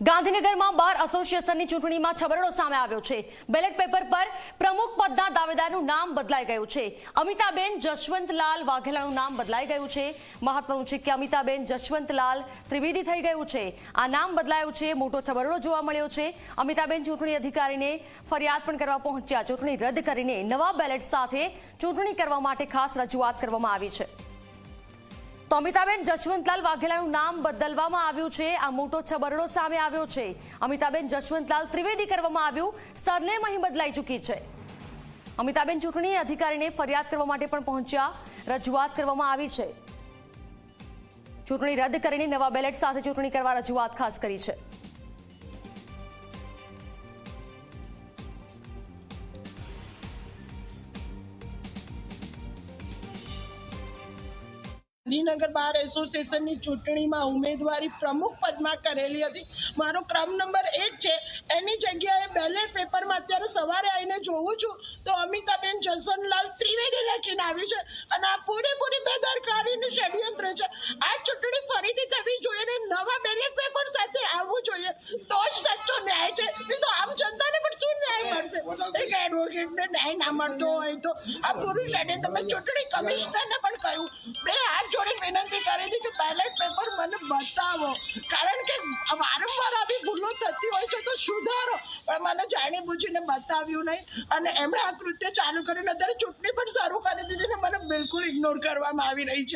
ગાંધીનગરમાં બાર એસોસિએશનની ચૂંટણીમાં છબરડો સામે આવ્યો છે. બેલેટ પેપર પર પ્રમુખ પદના દાવેદારનું નામ બદલાઈ ગયું છે. અમિતાબેન જશવંતલાલ વાઘેલાનું નામ બદલાઈ ગયું છે. મહત્વનું છે કે અમિતાબેન જશવંતલાલ ત્રિવેદી થઈ ગયું છે. આ નામ બદલાયું છે, મોટો છબરડો જોવા મળ્યો છે. અમિતાબેન ચૂંટણી અધિકારીને ફરિયાદ પણ કરવા પહોંચ્યા. ચૂંટણી રદ કરીને નવા બેલેટ સાથે ચૂંટણી કરવા માટે ખાસ રજૂઆત કરવામાં આવી છે. તો અમિતાબેન, જશવંતલાલ વાઘેલાનું નામ બદલવામાં આવ્યું છે. આ મોટો છબરડો સામે આવ્યો છે. અમિતાબેન, જશવંતલાલ ત્રિવેદી કરવામાં આવ્યું. સરનેમ અહીં બદલાઈ ચૂકી છે. અમિતાબેન ચૂંટણી અધિકારીને ફરિયાદ કરવા માટે પણ પહોંચ્યા. રજૂઆત કરવામાં આવી છે. ચૂંટણી રદ કરીને નવા બેલેટ સાથે ચૂંટણી કરવા રજૂઆત ખાસ કરી છે. ગાંધીનગર બાર એસોસિએશનની ચૂંટણીમાં ઉમેદવારી પ્રમુખ પદમાં કરેલી હતી. મારો ક્રમ નંબર એક છે. એની જગ્યાએ બેલેટ પેપરમાં અત્યારે સવારે આવીને જોઉં છું તો અમિતાબેન જસવંતલાલ ત્રિવેદી લખીને આવ્યું છે. અને આ પૂરેપૂરી બેદરકારીનું ષડયંત્ર છે આ ચૂંટણી ફરીથી થવી જોઈએ ને નવા બેલેટ પેપર સાથે આવવું જોઈએ તો જ સાચો ન્યાય છે નહીં તો આમ જનતાને પણ શું મળશે એક એડવોકેટને ન્યાય ના મળતો હોય તો આ પૂરું ષડયંત્ર તમે ચૂંટણી કમિશનરને પણ કહ્યું. બે હાથ જોડીને વિનંતી કરી હતી કે બેલેટ પેપર મને બતાવો. કારણ કે વારંવાર આવી ભૂલો થતી હોય છે તો સુધારો. પણ મને જાણી બૂજીને બતાવ્યું નહીં. અને એમણે આ કૃત્ય ચાલુ કર્યું અત્યારે ચૂંટણી પણ શરૂ કરી દીધી ને મને બિલકુલ ઇગ્નોર કરવામાં આવી રહી છે.